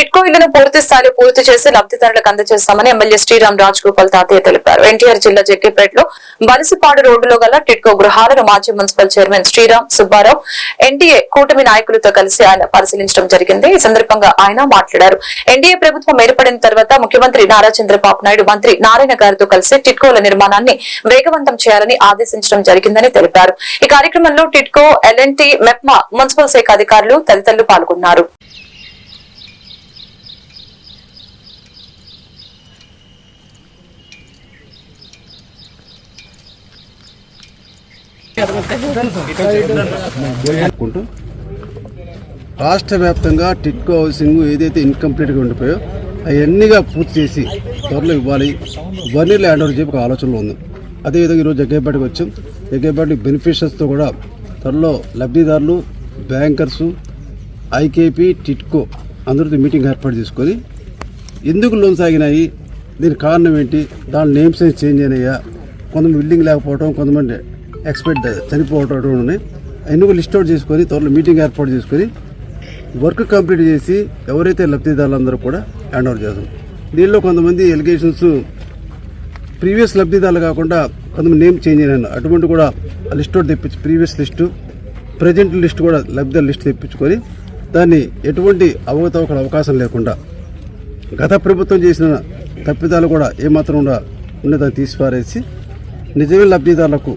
టిట్కో ఇళ్ళను పూర్తి స్థాయిలో పూర్తి చేసి లబ్ధిదారులకు అందజేస్తామని ఎమ్మెల్యే శ్రీరామ్ రాజగోపాల్ తాతయ్య తెలిపారు. ఎన్టీఆర్ జిల్లా జగ్గేపేటలో బలిసిపాడు రోడ్డులో గల టిట్కో గృహాలను మాజీ municipal chairman Sriram Subbarao NDA కూటమి నాయకులతో కలిసి ఆయన పరిశీలించడం జరిగింది. ఈ సందర్భంగా ఆయన మాట్లాడారు. ఎన్డీఏ ప్రభుత్వం ఏర్పడిన తర్వాత ముఖ్యమంత్రి నారా చంద్రబాబు నాయుడు మంత్రి నారాయణ గారితో కలిసి టిట్కోల నిర్మాణాన్ని వేగవంతం చేయాలని ఆదేశించడం జరిగిందని తెలిపారు. ఈ కార్యక్రమంలో టిట్కో ఎల్ఎన్టీ మెప్మా మున్సిపల్ శాఖ అధికారులు తదితరులు పాల్గొన్నారు. రాష్ట్ర వ్యాప్తంగా టిట్కో హౌసింగ్ ఏదైతే ఇన్కంప్లీట్గా ఉండిపోయో అవన్నీగా పూర్తి చేసి త్వరలో ఇవ్వాలి. ఇవన్నీ ల్యాండ్ ఓవర్ చెప్పి ఒక ఆలోచనలో ఉంది. అదేవిధంగా ఈరోజు జగ్గేపేటకు వచ్చాం. జగ్గేపేట బెనిఫిషియర్స్తో కూడా త్వరలో లబ్ధిదారులు బ్యాంకర్సు ఐకేపీ టిట్కో అందరితో మీటింగ్ ఏర్పాటు చేసుకొని ఎందుకు లోన్స్ ఆగినాయి? దీనికి కారణం ఏంటి? దాని నేమ్స్ చేంజ్ అయినాయా? కొంతమంది బిల్డింగ్ లేకపోవడం కొంతమంది ఎక్స్పెక్ట్ చనిపోవటం ఉన్నాయి. అన్ని కూడా లిస్ట్ అవుట్ చేసుకొని త్వరలో మీటింగ్ ఏర్పాటు చేసుకొని వర్క్ కంప్లీట్ చేసి ఎవరైతే లబ్ధిదారులందరూ కూడా హ్యాండ్ ఓవర్ చేస్తాం దీనిలో కొంతమంది ఎలిగేషన్స్ ప్రీవియస్ లబ్ధిదారులు కాకుండా కొంతమంది నేమ్ చేంజ్ అయినాను అటువంటి కూడా లిస్ట్ అవుట్ తెప్పించి ప్రీవియస్ లిస్టు ప్రజెంట్ లిస్ట్ కూడా లబ్ధిదారు లిస్ట్ తెప్పించుకొని దాన్ని ఎటువంటి అవకతవకల అవకాశం లేకుండా గత ప్రభుత్వం చేసిన తప్పిదాలు కూడా ఏమాత్రం కూడా ఉన్నదాన్ని తీసిపారేసి నిజమే లబ్ధిదారులకు